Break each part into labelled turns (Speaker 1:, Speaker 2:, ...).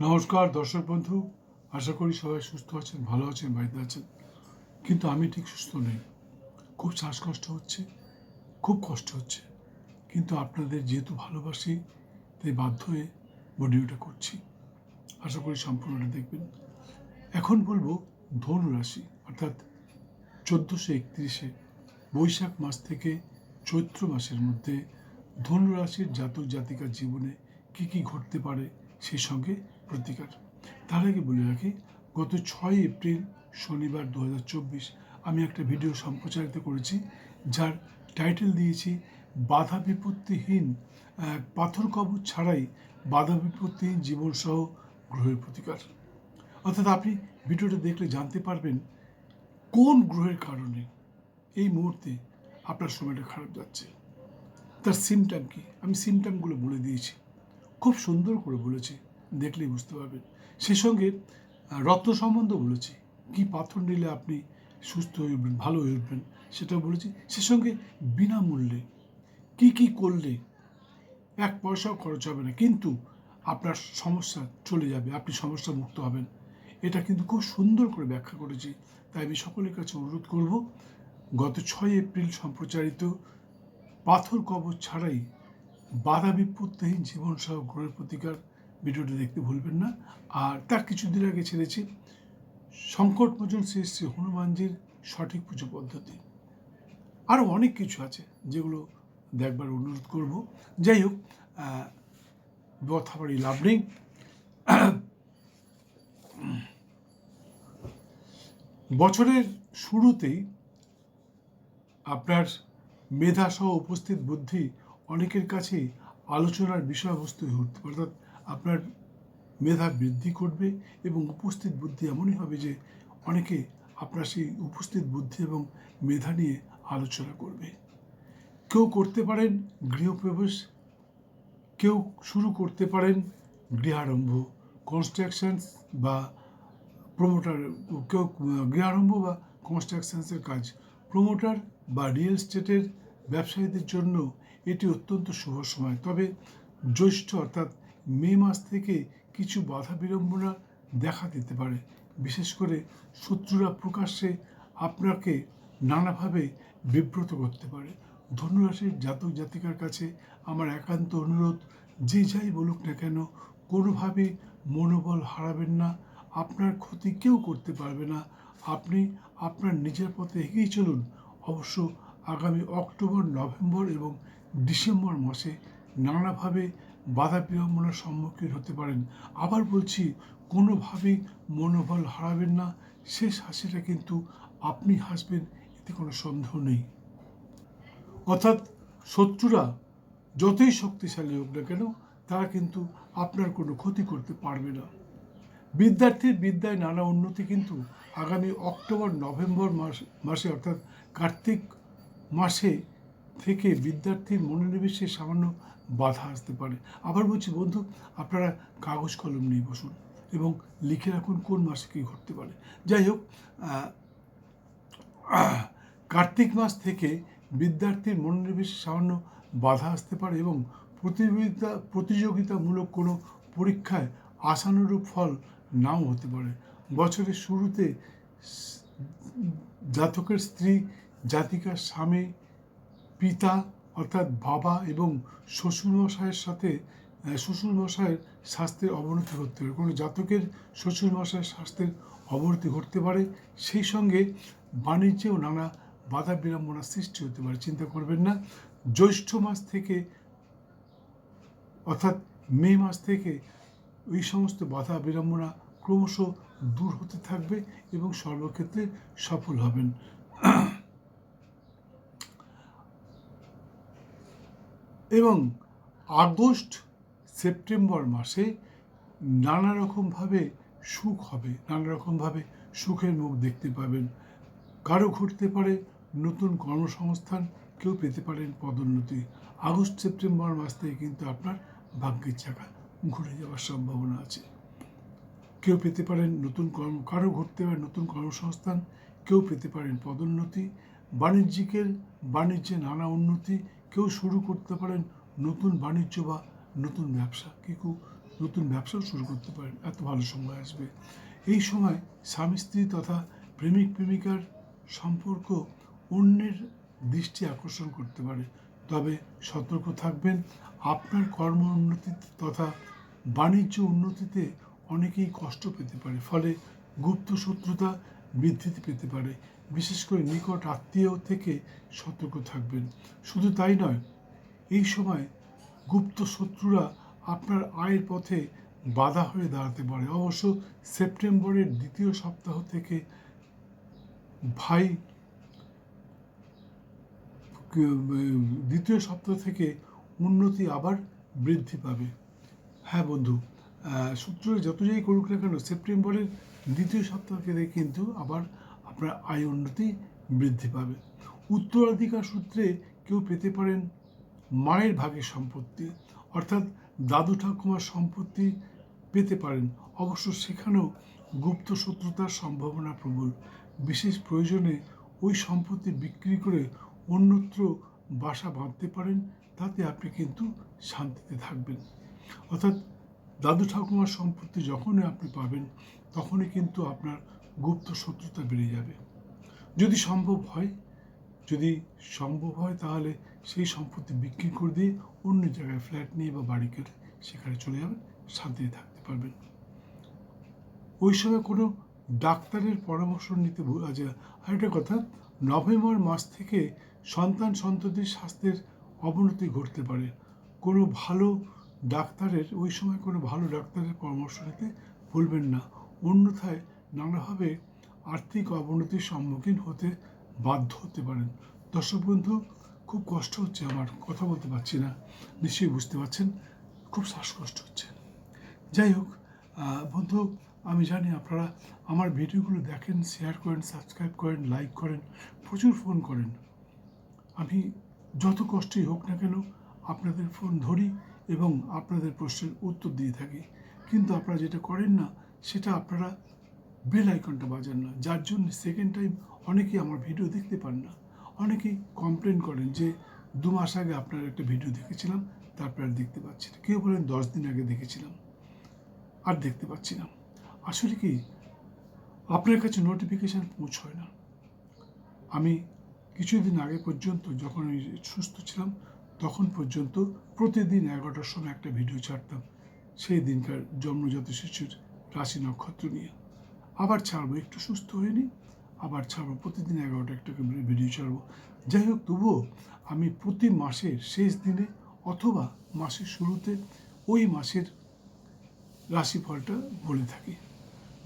Speaker 1: নমস্কার, দর্শক বন্ধু। আশা করি সবাই সুস্থ আছেন, ভালো আছেন, বাড়িতে আছেন। কিন্তু আমি ঠিক সুস্থ নেই। খুব শ্বাসকষ্ট হচ্ছে, খুব কষ্ট হচ্ছে। কিন্তু আপনাদের যেহেতু ভালোবাসি, তাই বাধ্য হয়ে ভিডিওটা করছি। আশা করি সম্পূর্ণটা দেখবেন। এখন বলব ধনু রাশি, অর্থাৎ চোদ্দোশো একত্রিশে বৈশাখ মাস থেকে চৈত্র মাসের মধ্যে ধনু রাশির জাতক জাতিকার জীবনে কি কি ঘটতে পারে, সেই সঙ্গে প্রতিকার। তার আগে বলে রাখি, গত ছয় এপ্রিল শনিবার দু হাজার চব্বিশ আমি একটা ভিডিও সম্প্রচারিত করেছি, যার টাইটেল দিয়েছি, বাধা বিপত্তিহীন পাথর কবচ ছাড়াই বাধা বিপত্তিহীন জীবনসহ গ্রহের প্রতিকার। অর্থাৎ আপনি ভিডিওটা দেখলে জানতে পারবেন কোন গ্রহের কারণে এই মুহূর্তে আপনার সময়টা খারাপ যাচ্ছে। তার সিমটাম কি? আমি সিমটামগুলো বলে দিয়েছি। খুব সুন্দর করে বলেছি। দেখলেই বুঝতে পারবেন। সেই সঙ্গে রত্ন সম্বন্ধ বলেছি। কি পাথর নিলে আপনি সুস্থ হয়ে উঠবেন, ভালো হয়ে উঠবেন, সেটাও বলেছি। সে সঙ্গে বিনামূল্যে কি কি করলে এক পয়সাও খরচ হবে না, কিন্তু আপনার সমস্যা চলে যাবে, আপনি সমস্যা মুক্ত হবেন। এটা কিন্তু খুব সুন্দর করে ব্যাখ্যা করেছি। তাই আমি সকলের কাছে অনুরোধ করব, গত ছয় এপ্রিল সম্প্রচারিত পাথর কবর ছাড়াই বাধা বিপত্তিহীন জীবনসহ গ্রহের প্রতিকার ভিডিওটি দেখতে ভুলবেন না। আর তার কিছুদিন আগে ছেড়েছি সংকটমোচন শ্রী শ্রী হনুমানজির সঠিক পুজো পদ্ধতি। আরও অনেক কিছু আছে যেগুলো দেখবার অনুরোধ করব। যাই হোক বাড়ি লাভ নেই। বছরের শুরুতেই আপনার মেধাসহ উপস্থিত বুদ্ধি অনেকের কাছেই আলোচনার বিষয়বস্তু হয়ে উঠতে অর্থাৎ আপনার মেধা বৃদ্ধি করবে এবং উপস্থিত বুদ্ধি এমনই হবে যে অনেকে আপনার সেই উপস্থিত বুদ্ধি এবং মেধা নিয়ে আলোচনা করবে। কেউ করতে পারেন গৃহপ্রবেশ, কেউ শুরু করতে পারেন গৃহারম্ভ কনস্ট্রাকশনস বা প্রমোটার কেউ, গৃহারম্ভ বা কনস্ট্রাকশনসের কাজ। প্রমোটার বা রিয়েল এস্টেটের ব্যবসায়ীদের জন্য এটি অত্যন্ত শুভ সময়। তবে জ্যৈষ্ঠ অর্থাৎ মে মাস থেকে কিছু বাধা বিড়ম্বনা দেখা দিতে পারে। বিশেষ করে শত্রুরা প্রকাশ্যে আপনাকে নানাভাবে বিব্রত করতে পারে। ধনুরাশির জাতক জাতিকার কাছে আমার একান্ত অনুরোধ, যে যাই বলুক না কেন, কোনোভাবে মনোবল হারাবেন না। আপনার ক্ষতি কেউ করতে পারবে না। আপনি আপনার নিজের পথে এগিয়ে চলুন। অবশ্য আগামী অক্টোবর, নভেম্বর এবং ডিসেম্বর মাসে নানাভাবে বাধা বিড়ম্বনার সম্মুখীন হতে পারেন। আবার বলছি, কোনোভাবেই মনোবল হারাবেন না। শেষ হাসিটা কিন্তু আপনি হাসবেন, এতে কোনো সন্দেহ নেই। অর্থাৎ শত্রুরা যতই শক্তিশালী হোক না কেন, তারা কিন্তু আপনার কোনো ক্ষতি করতে পারবে না। বিদ্যার্থীর বিদ্যায় নানা উন্নতি কিন্তু আগামী অক্টোবর, নভেম্বর মাস, মাসে অর্থাৎ কার্তিক মাসে থেকে বিদ্যার্থীর মনোনিবেশে সামান্য বাধা আসতে পারে। আবার বলছি, বন্ধু, আপনারা কাগজ কলম নিয়ে বসুন এবং লিখে রাখুন কোন মাসে কী ঘটতে পারে। যাই হোক কার্তিক মাস থেকে বিদ্যার্থীর মনোনিবেশে সামান্য বাধা আসতে পারে এবং প্রতিযোগিতা, প্রতিযোগিতামূলক কোনো পরীক্ষায় আশানুরূপ ফল নাও হতে পারে। বছরের শুরুতে জাতকের স্ত্রী, জাতিকার স্বামী পিতা, অর্থাৎ বাবা এবং শ্বশুরমশাইয়ের সাথে শ্বশুরমশাইয়ের স্বাস্থ্যের অবনতি ঘটতে পারে। কোনো জাতকের শ্বশুরমশাইয়ের স্বাস্থ্যের অবনতি ঘটতে পারে, সেই সঙ্গে বাণিজ্যেও নানা বাধা বিড়ম্বনার সৃষ্টি হতে পারে। চিন্তা করবেন না, জ্যৈষ্ঠ মাস থেকে, অর্থাৎ মে মাস থেকে এই সমস্ত বাধা বিড়ম্বনা ক্রমশ দূর হতে থাকবে এবং সর্বক্ষেত্রে সফল হবেন। এবং আগস্ট সেপ্টেম্বর মাসে নানা রকমভাবে সুখ হবে, নানা রকমভাবে সুখের মুখ দেখতে পাবেন। কারও ঘটতে পারে, নতুন কর্মসংস্থান কেউ পেতে পারেন পদোন্নতি। আগস্ট সেপ্টেম্বর মাস থেকে কিন্তু আপনার ভাগ্যের চাকা ঘুরে যাওয়ার সম্ভাবনা আছে। কেউ পেতে পারেন নতুন কর্ম, কারও ঘটতে পারে নতুন কর্মসংস্থান, কেউ পেতে পারেন পদোন্নতি। বাণিজ্যিকের বাণিজ্যে নানা উন্নতি কেউ শুরু করতে পারেন নতুন বাণিজ্য বা নতুন ব্যবসা। কেউ নতুন ব্যবসাও শুরু করতে পারেন, এত ভালো সময় আসবে। এই সময় স্বামী, স্ত্রী তথা প্রেমিক, প্রেমিকার সম্পর্ক অন্যের দৃষ্টি আকর্ষণ করতে পারে। তবে সতর্ক থাকবেন, আপনার কর্ম উন্নতি তথা বাণিজ্য উন্নতিতে অনেকেই কষ্ট পেতে পারে, ফলে গুপ্ত শত্রুতা বৃদ্ধি পেতে পারে। বিশেষ করে নিকট আত্মীয় থেকে সতর্ক থাকবেন। শুধু তাই নয়, এই সময় গুপ্ত শত্রুরা আপনার আয়ের পথে বাধা হয়ে দাঁড়াতে পারে। অবশ্য সেপ্টেম্বরের দ্বিতীয় সপ্তাহ থেকে ভাই, দ্বিতীয় সপ্তাহ থেকে উন্নতি আবার বৃদ্ধি পাবে। হ্যাঁ বন্ধু সূত্র যত যাই করুক না কেন, সেপ্টেম্বরের দ্বিতীয় সপ্তাহ থেকে কিন্তু আবার আপনার আয় উন্নতি বৃদ্ধি পাবে। উত্তরাধিকার সূত্রে কেউ পেতে পারেন মায়ের ভাগের সম্পত্তি, অর্থাৎ দাদু ঠাকুমার সম্পত্তি পেতে পারেন। অবশ্য সেখানেও গুপ্ত শত্রুতার সম্ভাবনা প্রবল। বিশেষ প্রয়োজনে ওই সম্পত্তি বিক্রি করে অন্যত্র বাসা বাঁধতে পারেন, তাতে আপনি কিন্তু শান্তিতে থাকবেন। অর্থাৎ দাদু ঠাকুমার সম্পত্তি যখনই আপনি পাবেন, তখনই কিন্তু আপনার গুপ্ত শত্রুতা বেড়ে যাবে। যদি সম্ভব হয়, যদি সম্ভব হয় তাহলে সেই সম্পত্তি বিক্রি করে দিয়ে অন্য জায়গায় ফ্ল্যাট নিয়ে বা বাড়ি কেটে সেখানে চলে যাবেন, শান্তিতে থাকতে পারবেন। ওই সময় কোনো ডাক্তারের পরামর্শ নিতে ভুল আছে আরেকটা কথা, নভেম্বর মাস থেকে সন্তান সন্ততির স্বাস্থ্যের অবনতি ঘটতে পারে। কোনো ভালো ডাক্তারের, ওই সময় কোনো ভালো ডাক্তারের পরামর্শ নিতে ভুলবেন না। অন্যথায় নানাভাবে আর্থিক অবনতির সম্মুখীন হতে বাধ্য হতে পারেন। দর্শক বন্ধু, খুব কষ্ট হচ্ছে আমার, কথা বলতে পারছি না। নিশ্চয়ই বুঝতে পারছেন, খুব শ্বাসকষ্ট হচ্ছে। যাই হোক বন্ধু, আমি জানি আপনারা আমার ভিডিওগুলো দেখেন শেয়ার করেন সাবস্ক্রাইব করেন লাইক করেন, প্রচুর ফোন করেন। আমি যত কষ্টই হোক না কেন আপনাদের ফোন ধরি এবং আপনাদের প্রশ্নের উত্তর দিয়ে থাকি। কিন্তু আপনারা যেটা করেন না, সেটা আপনারা বেল আইকনটা বাজান না। যার জন্য সেকেন্ড টাইম অনেকেই আমার ভিডিও দেখতে পান না। অনেকেই কমপ্লেন করেন যে, দু মাস আগে আপনার একটা ভিডিও দেখেছিলাম, তারপর আর দেখতে পাচ্ছি না। কেউ বলেন দশ দিন আগে দেখেছিলাম, আর দেখতে পাচ্ছি না। আসলে কি, আপনার কাছে নোটিফিকেশান পৌঁছয় না। আমি কিছুদিন আগে পর্যন্ত যখন আমি সুস্থ ছিলাম, তখন পর্যন্ত প্রতিদিন এগারোটার সময় একটা ভিডিও ছাড়তাম। সেই দিনকার জন্মজাত শিশুর রাশি নক্ষত্র নিয়ে। আবার ছাড়বো, একটু সুস্থ হয়নি আবার ছাড়বো, প্রতিদিন এগারোটা একটা করে ভিডিও ছাড়বো। যাই হোক, তবুও আমি প্রতি মাসের শেষ দিনে অথবা মাসের শুরুতে ওই মাসের রাশিফলটা বলে থাকি।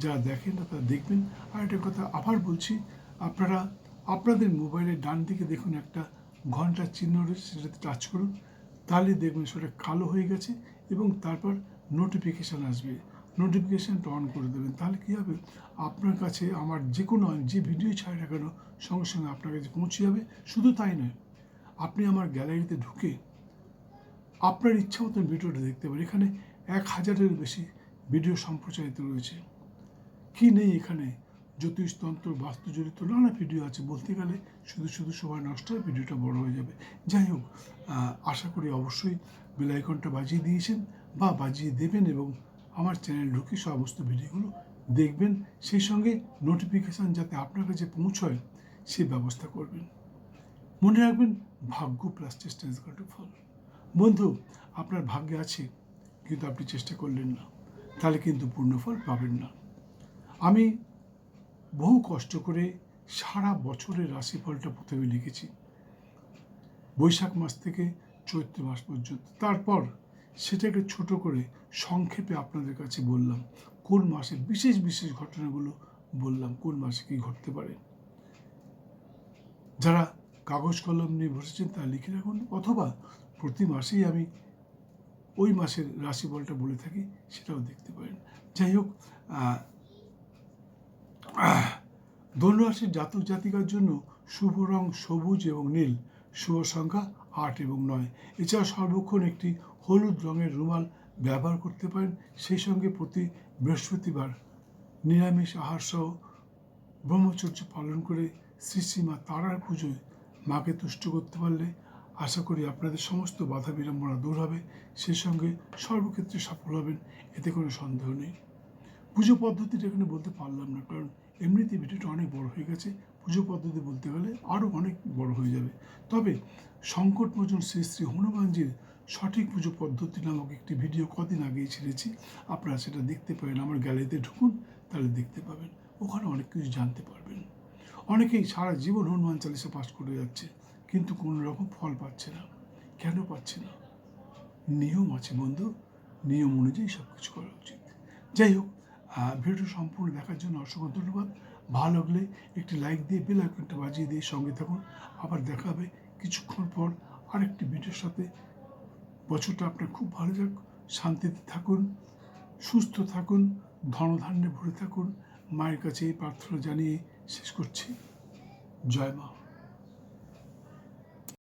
Speaker 1: যারা দেখেন না তারা দেখবেন, আর একটা কথা আবার বলছি, আপনারা আপনাদের মোবাইলের ডান দিকে দেখুন একটা ঘণ্টার চিহ্ন রয়েছে, সেটাতে টাচ করুন, তাহলে দেখবেন সেটা কালো হয়ে গেছে এবং তারপর নোটিফিকেশান আসবে। নোটিফিকেশানটা অন করে দেবেন। তাহলে কী হবে? আপনার কাছে আমার যে কোনো যে ভিডিও ছাড়ে না কেন সঙ্গে সঙ্গে আপনার কাছে পৌঁছে যাবে। শুধু তাই নয়, আপনি আমার গ্যালারিতে ঢুকে আপনার ইচ্ছা মতন ভিডিওটা দেখতে পারেন। এখানে এক হাজারের বেশি ভিডিও সম্প্রচারিত রয়েছে। কি নেই এখানে? জ্যোতিষতন্ত্র বাস্তুজড়িত নানা ভিডিও আছে। বলতে গেলে শুধু শুধু সময় নষ্ট হয়ে ভিডিওটা বড় হয়ে যাবে। যাই হোক আশা করি অবশ্যই বেলাইকনটা বাজিয়ে দিয়েছেন বা বাজিয়ে দেবেন এবং আমার চ্যানেল ঢুকে সমস্ত ভিডিওগুলো দেখবেন। সেই সঙ্গে নোটিফিকেশান যাতে আপনার কাছে পৌঁছয় সে ব্যবস্থা করবেন। মনে রাখবেন, ভাগ্য প্লাস চেষ্টা ইজ টু ফল বন্ধু, আপনার ভাগ্যে আছে, কিন্তু আপনি চেষ্টা করলেন না। তাহলে কিন্তু পূর্ণ ফল পাবেন না। আমি বহু কষ্ট করে সারা বছরের রাশিফলটা প্রথমে লিখেছি। বৈশাখ মাস থেকে চৈত্র মাস পর্যন্ত। তারপর সেটাকে ছোট করে সংক্ষেপে আপনাদের কাছে বললাম, কোন মাসের বিশেষ বিশেষ ঘটনাগুলো বললাম, কোন মাসে কী ঘটতে পারে। যারা কাগজ কলম নিয়ে বসেছেন তা লিখে রাখুন, অথবা প্রতি মাসেই আমি ওই মাসের রাশিফলটা বলে থাকি, সেটাও দেখতে পারেন। যাই হোক ধনুরাশির জাতক জাতিকার জন্য শুভ রং সবুজ এবং নীল, শুভ সংখ্যা আট এবং নয়। এছাড়া সর্বক্ষণ একটি হলুদ রঙের রুমাল ব্যবহার করতে পারেন। সেই সঙ্গে প্রতি বৃহস্পতিবার নিরামিষ আহার সহ ব্রহ্মচর্য পালন করে শ্রী শ্রীমা তারার পুজোয় মাকে তুষ্ট করতে পারলে আশা করি আপনাদের সমস্ত বাধা বিড়ম্বনা দূর হবে। সেই সঙ্গে সর্বক্ষেত্রে সফল হবেন, এতে কোনো সন্দেহ নেই। পুজো পদ্ধতিটা এখানে বলতে পারলাম না, কারণ এমনিতে ভিডিওটা অনেক বড় হয়ে গেছে। পুজো পদ্ধতি বলতে গেলে আরও অনেক বড় হয়ে যাবে। তবে সংকটমোচন শ্রী শ্রী হনুমানজির সঠিক পুজো পদ্ধতি নামক একটি ভিডিও কদিন আগেই ছেড়েছি। আপনারা সেটা দেখতে পাবেন আমার গ্যালারিতে ঢুকুন, তাহলে দেখতে পাবেন। ওখানে অনেক কিছু জানতে পারবেন। অনেকেই সারা জীবন হনুমান চালিসা পাঠ করে যাচ্ছে, কিন্তু কোনো রকম ফল পাচ্ছে না। কেন পাচ্ছে না? নিয়ম আছে বন্ধু, নিয়ম অনুযায়ী সব কিছু করা উচিত। যাই হোক ভিডিও সম্পূর্ণ দেখার জন্য অসংখ্য ধন্যবাদ। ভালো লাগলে একটি লাইক দিয়ে বেল আইকনটা বাজিয়ে দিয়ে সঙ্গে থাকুন। আবার দেখা হবে কিছুক্ষণ পর আরেকটি ভিডিওর সাথে। বছরটা আপনার খুব ভালো যাক। শান্তিতে থাকুন, সুস্থ থাকুন, ধনধান্যে ভরে থাকুন। মায়ের কাছে এই প্রার্থনা জানিয়ে শেষ করছি। জয় মা।